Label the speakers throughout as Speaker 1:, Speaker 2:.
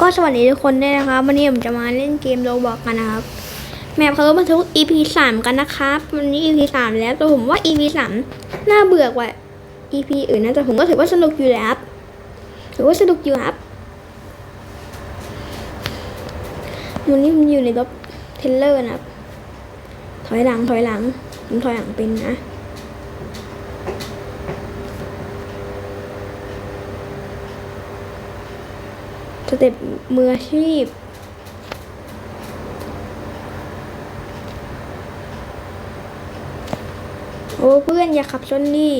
Speaker 1: ก็สวัสดีทุกคนด้วยนะครับ วันนี้ผมจะมาเล่นเกมโรบอกกันนะครับ แมปเขามาทุก EP สามกันนะครับวันนี้ EP สามแล้วแต่ผมว่า EP สามน่าเบื่อกว่า EP อื่นนะแต่ผมก็ถือว่าสนุกอยู่แล้วครับถือว่าสนุกอยู่ครับวันนี้ผมอยู่ในรถเทรลเลอร์นะครับถอยหลังถอยหลังผมถอยหลังเป็นนะ สเต็ปมืออาชีพโอ้เพื่อนอย่าขับชนดิ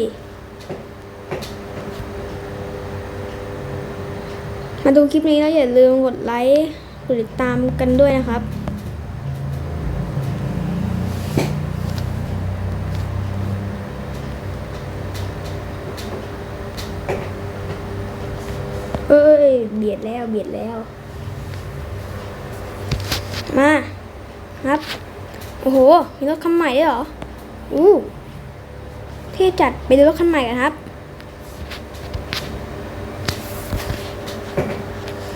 Speaker 1: มาดูคลิปนี้แล้วอย่าลืมกดไลค์ กดติดตามกันด้วยนะครับ เอ้ย เบียดแล้วเบียดแล้ว มาครับ โอ้โห มีรถคันใหม่ด้วยเหรอ อู้เท่จัดไปดูรถคันใหม่กันครับ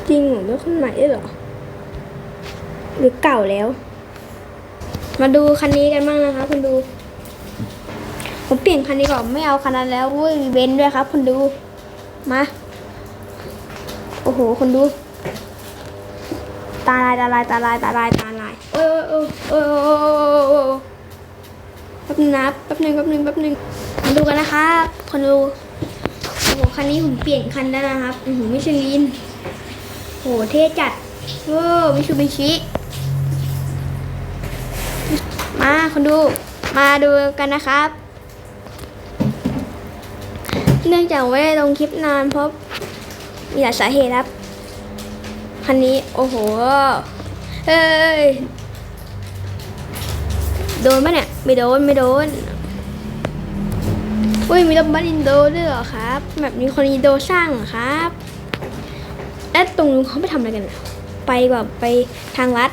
Speaker 1: จริงเหรอรถคันใหม่ด้วยเหรอ หรือเก่าแล้ว มาดูคันนี้กันบ้างนะครับคุณดูผมเปลี่ยนคันนี้ก่อนไม่เอาคันนั้นแล้วเว้ยเว้นด้วยครับคุณดู มา อ้โหคนดู ตาลายตาลายตาลายตาลายตาลายโอ้โอ้ยโอ้ยโอ้ยโอ้ยโอ้ยโอ้ยแป๊บนึงนะแป๊บนึงแป๊บนึงแป๊บนึงมาดูกันนะครับคนดูโอ้โหคันนี้ผมเปลี่ยนคันแล้วนะครับอือหือมิชลินโอ้โหเท่จัดโอ้มิชูบิชิมาคนดูมาดูกันนะครับ เนื่องจากไม่ได้ลงคลิปนานเพราะ มีหลายสาเหตุครับ คันนี้ โอ้โห เฮ้ย โดนปะเนี่ย ไม่โดน ไม่โดนอุ้ยมีรถบัสอินโดด้วยเหรอครับ แบบนี้คนอินโดสร้างครับ แล้วตรงนู้นเขาไปทำอะไรกัน ไปแบบไปทางลัด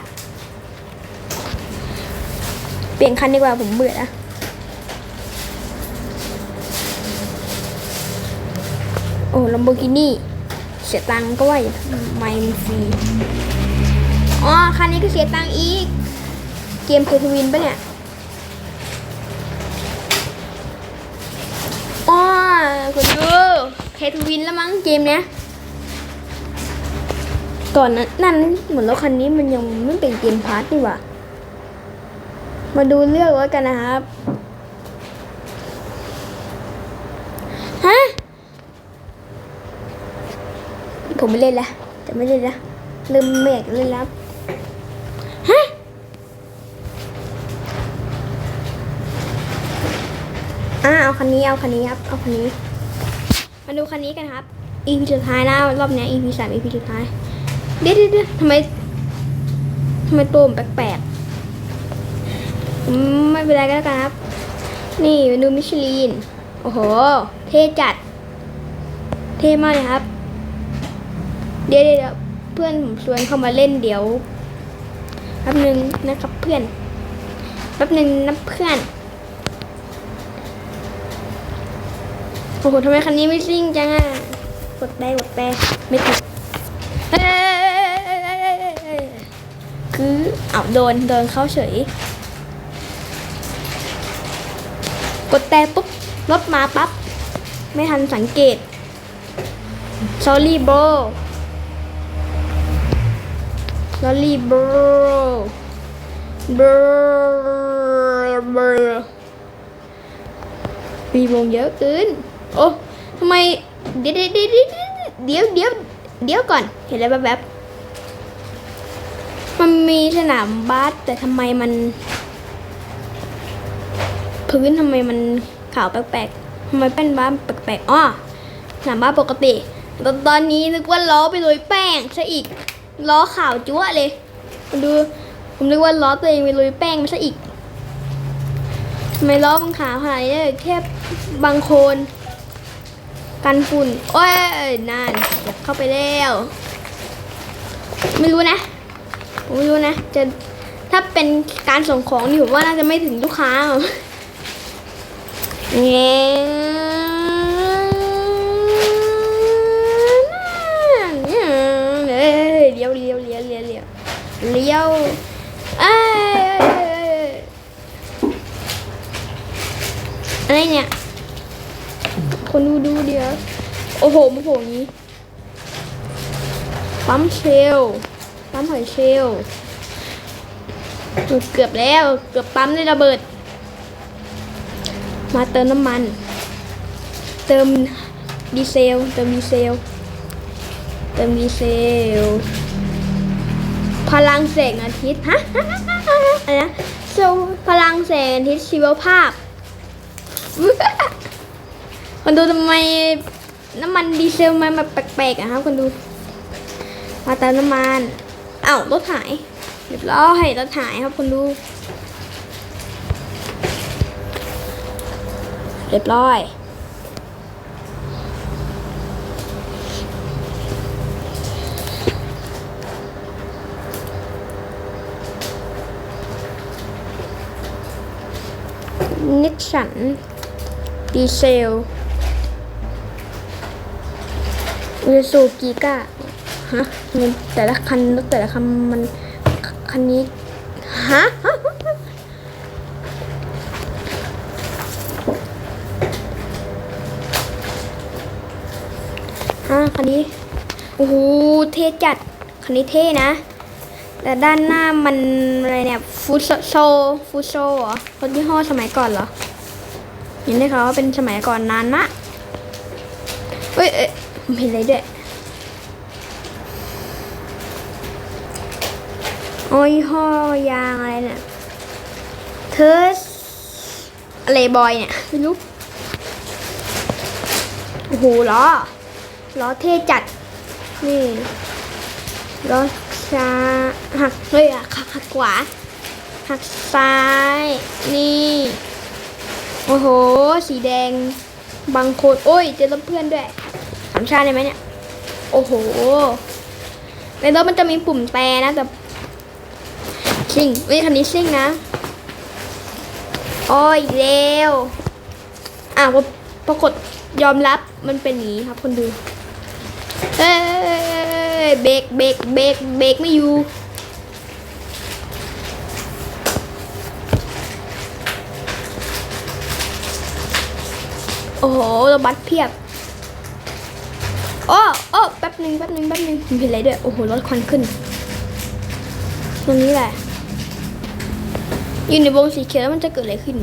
Speaker 1: เปลี่ยนคันดีกว่าผมเบื่อแล้วโอ้ลัมโบกินี่ เสียตังค์ก็ว่าอย่ไมมันฟรีอ๋อคันนี้ก็เสียตังค์อีก เกมเพทวินปะเนี่ยอ๋อคุณดูเพทวินแล้วมั้งเกมเนี้ยก่อนนั้นนั่นเหมือนรถคันนี้มันยังไม่เป็นเกมพาร์ทนี่หว่ามาดูเลือกแล้กันนะครับฮะ ผมไม่เล่นละจะไม่เล่นละลืมไม่อยากเล่นแล้วฮะอ่าเอาคันนี้เอาคันนี้ครับเอาคันนี้ มาดูคันนี้กันครับ EP สุดท้ายนะรอบเนี้ย EP สาม EP สุดท้ายเดี๋ยวเดี๋ยวเดี๋ยวทำไมทำไมตัวผมแปลกๆผมไม่เป็นไรก็แล้วกันครับ นี่มาดูมิชลิน โอ้โห เท่จัด เท่มากเลยครับ เดี๋ยวเดี๋ยวเพื่อนผมชวนเข้ามาเล่นเดี๋ยวแป๊บนึงนะครับเพื่อนแป๊บนึงนะเพื่อนโอ้โหทำไมคันนี้ไม่ซิ่งจังอะกดแปรกดแปรไม่ติดคือเอาโดนโดนเข้าเฉย กดแต่ปุ๊บรถมาปั๊บ ไม่ทันสังเกต sorry bro sorry bro bro bro มีวงเยอะเกิน โอ้ทำไม เดี๋ยวเดี๋ยวเดี๋ยวเดี๋ยวเดี๋ยวเดี๋ยวก่อน เห็นอะไรแบบแบบ มันมีสนามบาสแต่ทำไมมัน พื้นทำไมมันขาวแปลกๆทำไมเป็นบ้านแปลกๆอ้อสนามบ้านปกติตอนตอนนี้นึกว่าล้อไปโรยแป้งซะอีก ล้อขาวจั๊วะเลยมาดูผมนึกว่าล้อตัวเองไปโรยแป้งมาซะอีกทำไมล้อมันขาวขนาดนี้แค่บางโคนกันฝุ่นโอ้ยนั่นอยากเข้าไปแล้วไม่รู้นะผมไม่รู้นะ จะถ้าเป็นการส่งของนี่ผมว่าน่าจะไม่ถึงลูกค้าเงี้ยเดี๋ยว นดูดูเดียวโอ้โหโอ้โหนี้ปั๊มเชลปั๊มหอยเชลลเกือบแล้วเกือบปั๊มได้ระเบิด มาเติมน้ำมัน เติมดีเซลเติมดีเซลเติมดีเซล พลังแสงอาทิตย์ฮะอะไรนะโซพลังแสงอาทิตย์ชีวภาพ คนดูทำไมน้ำมันดีเซลมันแบบแปลกๆอะครับคนดู มาเติมน้ำมันอ้าวรถหายเรียบร้อยรถหายครับคนดูเรียบร้อยนิสสันดีเซล เรซูกิก้าฮะมันแต่ละคันรถแต่ละคันมันคันนี้ฮะฮะคันนี้โอ้โหเท่จัดคันนี้เท่นะ แต่ด้านหน้ามันอะไรเนี่ยฟูโซฟูโซเหรอรถยี่ห้อสมัยก่อนเหรอเห็นได้เขาวว่าเป็นสมัยก่อนนานมากเอ้ย มเห็นอะไรด้วยโอ้ยยี่ห้อยางอะไรเนี่ยเทสอะไรบอยเนี่ยไม่รู้โอ้โหล้อล้อเท่จัด นี่รถซ้ายหักเฮ้ยอะหักหักขวาหักซ้าย นี่ โอ้โห สีแดงบางคน โอ้ย เจอรถเพื่อนด้วย สามชาติได้ไหมเนี่ย โอ้โห ในรถมันจะมีปุ่มแต่นะแต่ซิ่งเฮ้ยคันนี้ซิ่งนะโอ้ยเร็วอะพอปรากฏยอมรับมันเป็นอย่างนี้ครับ คนดูเอ้ยเบรกเบรกเบรกเบรกไม่อยู่โอ้โหรถบัสเพียบ โอ้โอ้แป๊บหนึ่งแป๊บหนึ่งแป๊บหนึ่งผมเห็นอะไรด้วย โอ้โห รถควันขึ้น ตรงนี้แหละอยู่ในวงสีเขียวแล้วมันจะเกิดอะไรขึ้น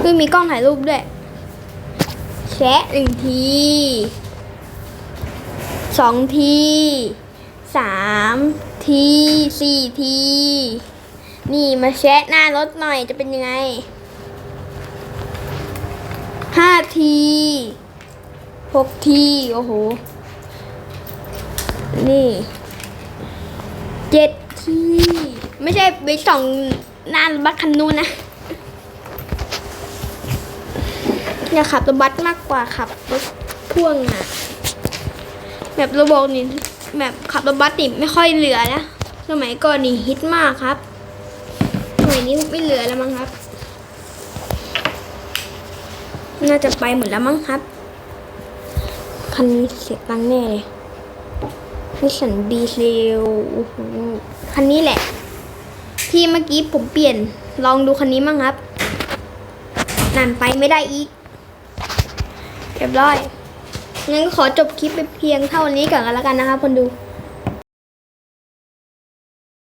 Speaker 1: คือมีกล้องถ่ายรูปด้วย แชะหนึ่งที สองที สามที สี่ที นี่มาแชะหน้ารถหน่อยจะเป็นยังไงห้าที หกที โอ้โห นี่เจ็ดที ไม่ใช่ไปส่องหน้ารถบัสคันนู้นนะอยากขับรถบัสมากกว่าขับรถพ่วงอะแบบระบบนี่แบบขับรถบัสนี่ไม่ค่อยเหลือนะสมัยก่อนนี่ฮิตมากครับสมัยนี้ไม่เหลือแล้วมั้งครับ น่าจะไปหมดแล้วมั้งครับ คันนี้เสียตังแน่เลยนิสันดีเซลคันนี้แหละ ที่เมื่อกี้ผมเปลี่ยน ลองดูคันนี้มั้งครับนั่นไปไม่ได้อีกเรียบร้อยงั้นขอจบคลิปไปเพียงเท่านี้ก่อนกันแล้วกันนะคะคนดู